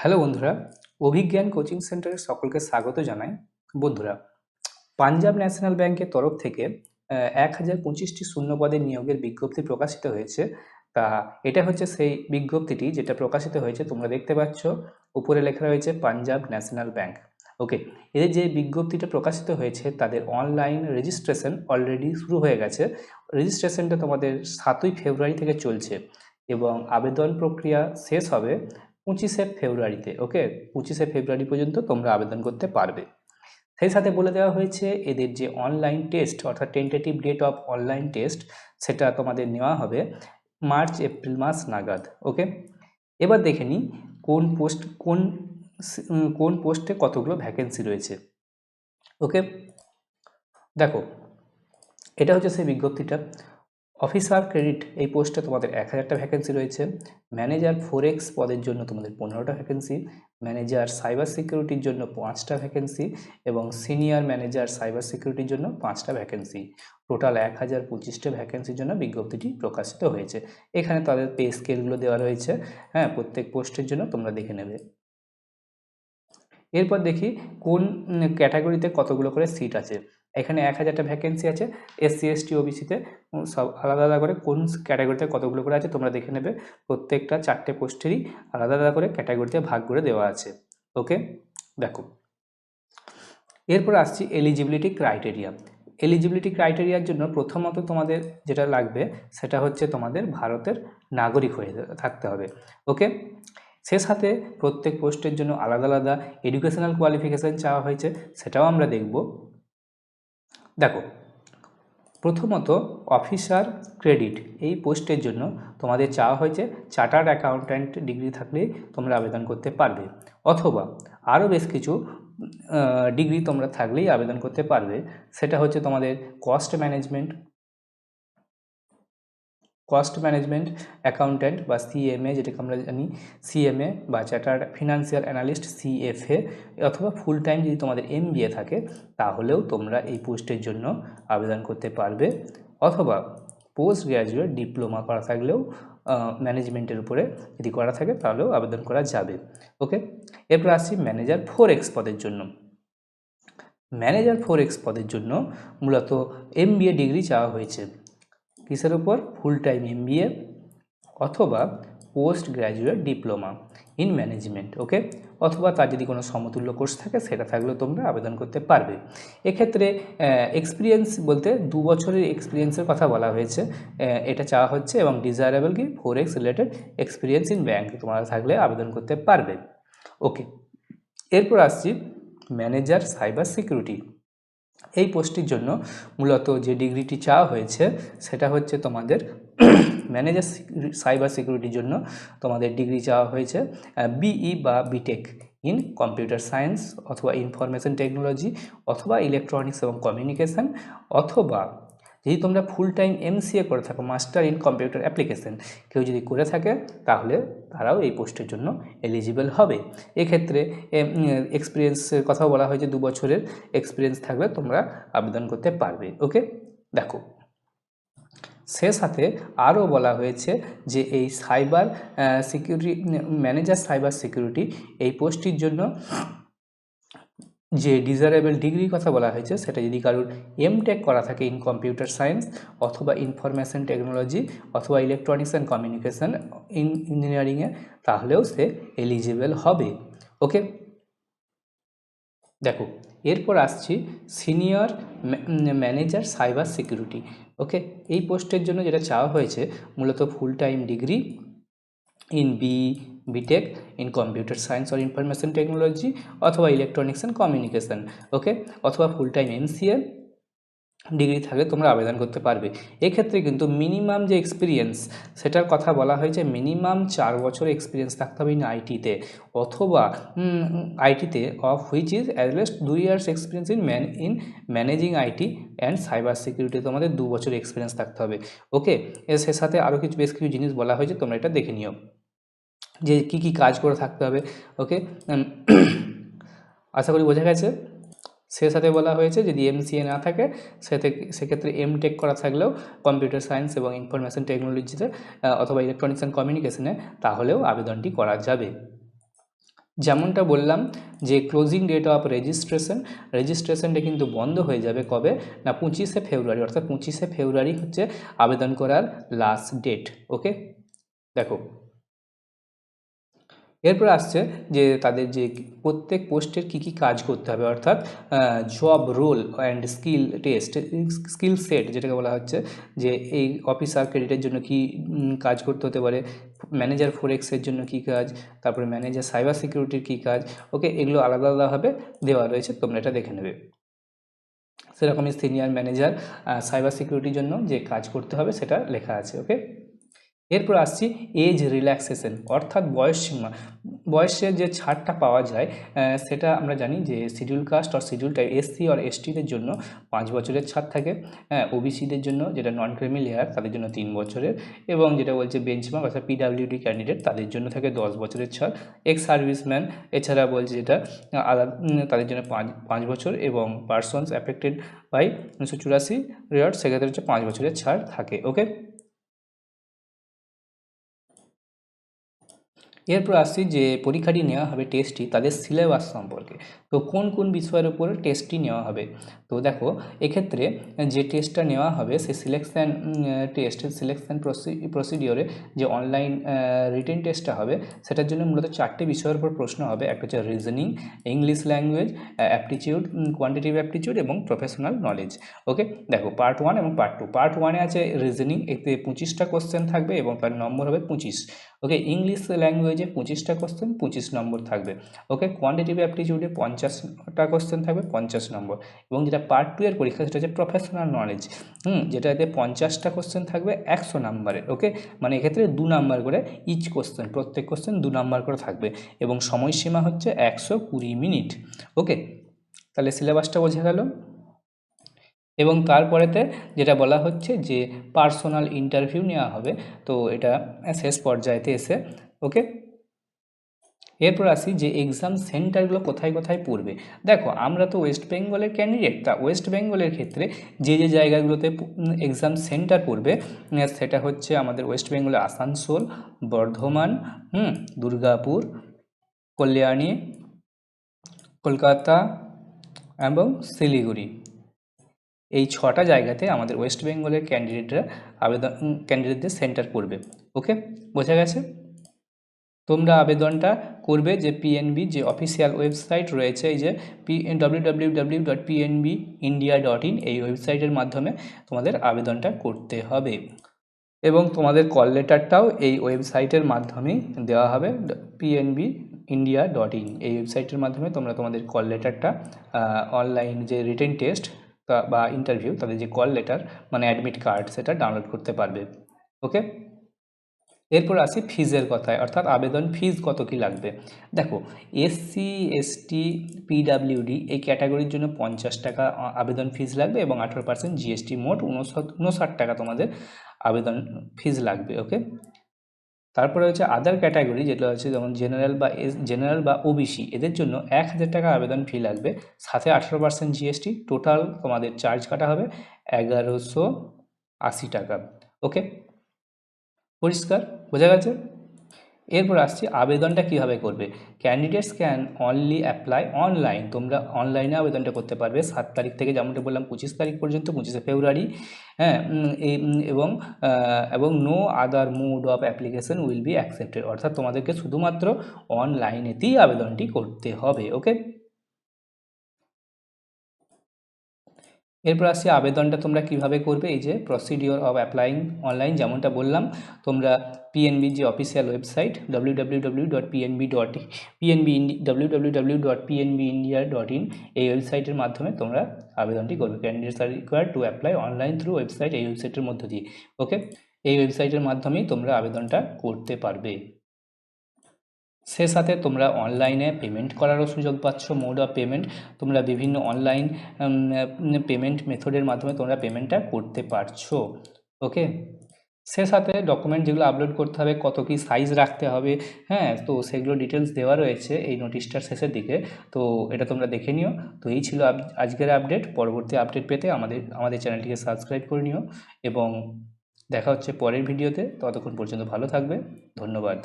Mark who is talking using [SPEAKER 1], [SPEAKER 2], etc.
[SPEAKER 1] Hello বন্ধুরা, অভিজ্ঞান coaching সেন্টারের সকলকে স্বাগত জানাই। বন্ধুরা, পাঞ্জাব ন্যাশনাল ব্যাংকের তরফ থেকে এক হাজার পঁচিশটি শূন্য পদের নিয়োগের বিজ্ঞপ্তি প্রকাশিত হয়েছে। তা এটা হচ্ছে সেই বিজ্ঞপ্তিটি যেটা প্রকাশিত হয়েছে, তোমরা দেখতে পাচ্ছ। উপরে লেখা রয়েছে পাঞ্জাব ন্যাশনাল ব্যাংক। ওকে, এদের যে বিজ্ঞপ্তিটা প্রকাশিত হয়েছে, তাদের অনলাইন রেজিস্ট্রেশন অলরেডি শুরু হয়ে গেছে। রেজিস্ট্রেশনটা তোমাদের সাতই ফেব্রুয়ারি থেকে চলছে এবং আবেদন প্রক্রিয়া শেষ হবে পঁচিশে ফেব্রুয়ারিতে, ওকে? পঁচিশে ফেব্রুয়ারি পর্যন্ত তোমরা আবেদন করতে পারবে। সেই সাথে বলে দেওয়া হয়েছে, এদের যে অনলাইন টেস্ট অর্থাৎ tentative date of online test সেটা তোমাদের নেওয়া হবে মার্চ, এপ্রিল মাস নাগাদ, ওকে? এবার দেখে নিই, কোন পোস্ট কোন কোন পোস্টে কতগুলো ভ্যাকেন্সি রয়েছে, ওকে? দেখো, এটা হচ্ছে সেই বিজ্ঞপ্তিটা। অফিসার ক্রেডিট, এই পোস্টে তোমাদের এক হাজারটা ভ্যাকেন্সি রয়েছে। ম্যানেজার ফোরেক্স পদের জন্য তোমাদের পনেরোটা ভ্যাকেন্সি ম্যানেজার সাইবার সিকিউরিটির জন্য পাঁচটা ভ্যাকেন্সি এবং সিনিয়র ম্যানেজার সাইবার সিকিউরিটির জন্য পাঁচটা ভ্যাকেন্সি টোটাল এক হাজার পঁচিশটা ভ্যাকেন্সির জন্য বিজ্ঞপ্তিটি প্রকাশিত হয়েছে। এখানে তাদের পে স্কেলগুলো দেওয়া রয়েছে। হ্যাঁ প্রত্যেক পোস্টের জন্য তোমরা দেখে নেবে। এরপর দেখি কোন ক্যাটাগরিতে কতগুলো করে সিট আছে। এখানে এক হাজারটা ভ্যাকেন্সি আছে এসসি এসটি ওবিসিতে সব আলাদা আলাদা করে কোন ক্যাটাগরিতে কতগুলো করে আছে তোমরা দেখে নেবে। প্রত্যেকটা চারটে পোস্টেরই আলাদা আলাদা করে ক্যাটাগরিতে ভাগ করে দেওয়া আছে। ওকে দেখো। এরপর আসছি এলিজিবিলিটি ক্রাইটেরিয়া এলিজিবিলিটি ক্রাইটেরিয়ার জন্য প্রথমত তোমাদের যেটা লাগবে সেটা হচ্ছে তোমাদের ভারতের নাগরিক হয়ে থাকতে হবে। ওকে সে সাথে প্রত্যেক পোস্টের জন্য আলাদা আলাদা এডুকেশনাল কোয়ালিফিকেশান চাওয়া হয়েছে সেটাও আমরা দেখব। দেখো, প্রথমত অফিসার ক্রেডিট এই পোস্টের জন্য তোমাদের চাওয়া হয়েছে চার্টার্ড অ্যাকাউন্ট্যান্ট ডিগ্রি থাকলে তোমরা আবেদন করতে পারবে। অথবা আরও বেশ কিছু ডিগ্রি তোমরা থাকলেই আবেদন করতে পারবে। সেটা হচ্ছে তোমাদের cost management cost management accountant বা সিএমএ যেটাকে আমরা জানি সিএমএ বা চার্টার্ড ফিনান্সিয়াল অ্যানালিস্ট সিএফএ অথবা ফুল টাইম যদি তোমাদের এম থাকে, তাহলেও তোমরা এই পোস্টের জন্য আবেদন করতে পারবে। অথবা পোস্ট গ্র্যাজুয়েট ডিপ্লোমা করা থাকলেও ম্যানেজমেন্টের উপরে যদি করা থাকে, তাহলেও আবেদন করা যাবে। ওকে এরপর আসছি ম্যানেজার ফোর এক্স পদের জন্য। ম্যানেজার ফোর এক্স পদের জন্য মূলত এম ডিগ্রি চাওয়া হয়েছে। কিসের উপর? ফুল টাইম এমবিএ অথবা post graduate diploma in management okay অথবা তার যদি কোনো সমতুল্য কোর্স থাকে, সেটা থাকলেও তোমরা আবেদন করতে পারবে। এক্ষেত্রে এক্সপিরিয়েন্স বলতে দু বছরের এক্সপিরিয়েন্সের কথা বলা হয়েছে। এটা চাওয়া হচ্ছে এবং ডিজায়ারেবল কি? Four x related experience in bank তোমরা থাকলে আবেদন করতে পারবে। ওকে এরপর আসছি ম্যানেজার সাইবার সিকিউরিটি এই পোস্টটির জন্য মূলত যে ডিগ্রিটি চাওয়া হয়েছে, সেটা হচ্ছে তোমাদের ম্যানেজার সাইবার সিকিউরিটির জন্য তোমাদের ডিগ্রি চাওয়া হয়েছে বিই বা B Tech in computer science অথবা ইনফরমেশন টেকনোলজি অথবা ইলেকট্রনিক্স এবং কমিউনিকেশান অথবা যদি তোমরা ফুল টাইম এমসিএ করে থাকো মাস্টার ইন কম্পিউটার অ্যাপ্লিকেশন কেউ যদি করে থাকে, তাহলে তারাও এই পোস্টের জন্য এলিজিবল হবে। এক্ষেত্রে এক্সপিরিয়েন্সের কথাও বলা হয়েছে, দু বছরের এক্সপিরিয়েন্স থাকলে তোমরা আবেদন করতে পারবে ওকে দেখো, সে সাথে আরও বলা হয়েছে যে এই cyber security manager cyber security এই পোস্টটির জন্য যে ডিজারেবল ডিগ্রির কথা বলা হয়েছে, সেটা যদি কারোর এমটেক করা থাকে ইন কম্পিউটার সায়েন্স অথবা ইনফরমেশন টেকনোলজি অথবা ইলেকট্রনিক্স অ্যান্ড কমিউনিকেশান ইন ইঞ্জিনিয়ারিংয়ে তাহলেও সে এলিজিবল হবে। ওকে দেখো, এরপর আসছি senior manager cyber security okay এই পোস্টের জন্য যেটা চাওয়া হয়েছে, মূলত full time degree in b BTech in computer science or information technology অথবা ইলেকট্রনিক্স অ্যান্ড কমিউনিকেশান ওকে অথবা ফুল টাইম এমসিএ ডিগ্রি থাকলে তোমরা আবেদন করতে পারবে। এক্ষেত্রে কিন্তু মিনিমাম যে এক্সপিরিয়েন্স সেটার কথা বলা হয়েছে মিনিমাম চার বছর এক্সপিরিয়েন্স থাকতে হবে ইন আইটিতে অথবা আইটিতে of which is at least দু years experience in man in managing IT and cyber security তোমাদের দু বছর এক্সপিরিয়েন্স থাকতে হবে ওকে এর সাথে আরও কিছু, বেশ কিছু জিনিস বলা হয়েছে, তোমরা এটা দেখে নিও। যে কি কি কাজ করে থাকতে হবে ওকে আশা করি বোঝা গেছে। সে সাথে বলা হয়েছে যদি এমসিএ না থাকে সেক্ষেত্রে এম টেক করা থাকলেও কম্পিউটার সায়েন্স এবং ইনফরমেশন টেকনোলজিতে অথবা ইলেকট্রনিক্স অ্যান্ড কমিউনিকেশনে তাহলেও আবেদনটি করা যাবে। যেমনটা বললাম যে ক্লোজিং ডেট অফ রেজিস্ট্রেশন রেজিস্ট্রেশনটা কিন্তু বন্ধ হয়ে যাবে কবে? না, পঁচিশে ফেব্রুয়ারি, অর্থাৎ পঁচিশে ফেব্রুয়ারি হচ্ছে আবেদন করার লাস্ট ডেট ওকে দেখো এরপর আসছে যে তাদের যে প্রত্যেক পোস্টের কি কি কাজ করতে হবে, অর্থাৎ job role and skill test skill set যেটাকে বলা হচ্ছে, যে এই অফিসার ক্রেডিটের জন্য কি কাজ করতে হতে পারে ম্যানেজার ফোরেক্সের জন্য কি কাজ, তারপরে ম্যানেজার সাইবার সিকিউরিটির কী কাজ ওকে এগুলো আলাদা আলাদাভাবে দেওয়া রয়েছে, তোমরা এটা দেখে নেবে। সেরকমই সিনিয়র ম্যানেজার সাইবার সিকিউরিটির জন্য যে কাজ করতে হবে সেটা লেখা আছে ওকে এরপর আসছি এজ রিল্যাক্সেশন অর্থাৎ বয়স সীমা। বয়সের যে ছাড়টা পাওয়া যায় সেটা আমরা জানি যে শিডিউল কাস্ট আর শিডিউল টাইপ এসসি আর এসটিদের জন্য পাঁচ বছরের ছাড় থাকে ওবিসিদের জন্য যেটা নন ক্রিমি লেয়ার তাদের জন্য তিন বছরের, এবং যেটা বলছে বেঞ্চমার্ক অর্থাৎ পিডাব্লিউডি ক্যান্ডিডেট তাদের জন্য থাকে দশ বছরের ছাড়। এক্স সার্ভিসম্যান এছাড়া বলছে যেটা আলাদা তাদের জন্য পাঁচ পাঁচ বছর, এবং পার্সনস অ্যাফেক্টেড বাই উনিশশো চুরাশি রেয়ার সেক্ষেত্রে হচ্ছে পাঁচ বছরের ছাড় থাকে ওকে এরপর আসছি যে পরীক্ষাটি নেওয়া হবে টেস্টটি তাদের সিলেবাস সম্পর্কে। তো কোন কোন বিষয়ের উপর টেস্টটি নেওয়া হবে? তো দেখো, এক্ষেত্রে যে টেস্টটা নেওয়া হবে, সে সিলেকশান টেস্ট সিলেকশান প্রসিডিওরে যে অনলাইন রিটেন টেস্টটা হবে, সেটার জন্য মূলত চারটে বিষয়ের উপর প্রশ্ন হবে। একটা হচ্ছে reasoning English language aptitude quantitative aptitude এবং প্রফেশনাল নলেজ ওকে দেখো পার্ট ওয়ান এবং পার্ট টু পার্ট ওয়ানে আছে রিজনিং এতে পঁচিশটা কোশ্চেন থাকবে এবং তার নম্বর হবে পঁচিশ। ওকে ইংলিশ ল্যাঙ্গুয়েজে পঁচিশটা কোশ্চেন পঁচিশ নম্বর থাকবে। ওকে কোয়ান্টিটিভ অ্যাপটিচিউডে পঞ্চাশটা কোশ্চেন থাকবে, পঞ্চাশ নম্বর। এবং যেটা পার্ট টু এর পরীক্ষা, সেটা হচ্ছে প্রফেশনাল নলেজ হুম, যেটাতে পঞ্চাশটা কোশ্চেন থাকবে একশো নাম্বারের ওকে মানে এক্ষেত্রে দু নাম্বার করে ইচ কোশ্চেন প্রত্যেক কোশ্চেন দু নাম্বার করে থাকবে। এবং সময়সীমা হচ্ছে একশো কুড়ি মিনিট। ওকে তাহলে সিলেবাসটা বোঝা গেল। এবং তারপরেতে যেটা বলা হচ্ছে যে পার্সোনাল ইন্টারভিউ নেওয়া হবে। তো এটা শেষ পর্যায়েতে এসে ওকে এরপর আসি যে এক্সাম সেন্টারগুলো কোথায় কোথায় পড়বে। দেখো, আমরা তো ওয়েস্ট বেঙ্গলের ক্যান্ডিডেট তা ওয়েস্ট বেঙ্গলের ক্ষেত্রে যে যে জায়গাগুলোতে এক্সাম সেন্টার পড়বে সেটা হচ্ছে আমাদের ওয়েস্ট বেঙ্গলে আসানসোল, বর্ধমান, হুম, দুর্গাপুর, কল্যাণী, কলকাতা এবং শিলিগুড়ি। এই ছটা জায়গাতে আমাদের ওয়েস্ট বেঙ্গলের ক্যান্ডিডেটরা আবেদন ক্যান্ডিডেটদের সেন্টার করবে ওকে বোঝা গেছে? তোমরা আবেদনটা করবে যে পিএনবি যে অফিসিয়াল ওয়েবসাইট রয়েছে, এই যে পি ডাব্লিউ ডট ইন্ডিয়া ডট ইন এই ওয়েবসাইটের মাধ্যমে তোমাদের আবেদনটা করতে হবে। এবং তোমাদের কল লেটারটাও এই ওয়েবসাইটের মাধ্যমেই দেওয়া হবে পিএনবি ইন্ডিয়া ডট ইন এই ওয়েবসাইটের মাধ্যমে তোমরা তোমাদের কল লেটারটা অনলাইন যে রিটেন টেস্ট বা ইন্টারভিউ তাদের যে কল লেটার মানে অ্যাডমিট কার্ড সেটা ডাউনলোড করতে পারবে। ওকে এরপর আসি ফিজের কথায়, অর্থাৎ আবেদন ফিজ কত কি লাগবে? দেখো এসসি এসটি পিডাব্লিউডি এই ক্যাটাগরির জন্য পঞ্চাশ টাকা আবেদন ফিজ লাগবে এবং আঠেরো পার্সেন্ট জিএসটি মোট উনষাট টাকা তোমাদের আবেদন ফিজ লাগবে ওকে তারপরে হচ্ছে আদার ক্যাটাগরি যেগুলো হচ্ছে যেমন জেনারেল বা এস জেনারেল বা ওবিসি এদের জন্য এক হাজার টাকা আবেদন ফি লাগবে, সাথে আঠেরো পার্সেন্ট জিএসটি টোটাল তোমাদের চার্জ কাটা হবে এগারোশো আশি টাকা ওকে পরিষ্কার, বোঝা গেছে? এরপর আসছি আবেদনটা কীভাবে করবে? Candidates can only apply online তোমরা অনলাইনে আবেদনটা করতে পারবে। সাত তারিখ থেকে যেমনটা বললাম, পঁচিশ তারিখ পর্যন্ত, পঁচিশে ফেব্রুয়ারি হ্যাঁ এবং এবং no other mode of application will be accepted অর্থাৎ তোমাদেরকে শুধুমাত্র অনলাইনেতেই আবেদনটি করতে হবে ওকে এরপর আসছি আবেদনটা তোমরা কীভাবে করবে? এই যে প্রসিডিওর অফ অ্যাপ্লাইং অনলাইন যেমনটা বললাম, তোমরা পিএনবি যে official website W W W dot dot W W W dot India dot in এই ওয়েবসাইটের মাধ্যমে তোমরা আবেদনটি করবে। Candidates are required to apply online through website এই ওয়েবসাইটের মধ্য দিয়ে। ওকে এই ওয়েবসাইটের মাধ্যমেই তোমরা আবেদনটা করতে পারবে। সে সাথে তোমরা অনলাইনে পেমেন্ট করারও সুযোগ পাচ্ছ মোড অফ পেমেন্ট তোমরা বিভিন্ন অনলাইন পেমেন্ট মেথডের মাধ্যমে তোমরা পেমেন্টটা করতে পারছ ওকে সে সাথে ডকুমেন্ট যেগুলো আপলোড করতে হবে, কত কী সাইজ রাখতে হবে হ্যাঁ? তো সেগুলো ডিটেলস দেওয়া রয়েছে এই নোটিশটার শেষের দিকে। তো এটা তোমরা দেখে নিও। তো এই ছিল আজকের আপডেট পরবর্তী আপডেট পেতে আমাদের আমাদের চ্যানেলটিকে সাবস্ক্রাইব করে নিও। এবং দেখা হচ্ছে পরের ভিডিওতে ততক্ষণ পর্যন্ত ভালো থাকবে। ধন্যবাদ।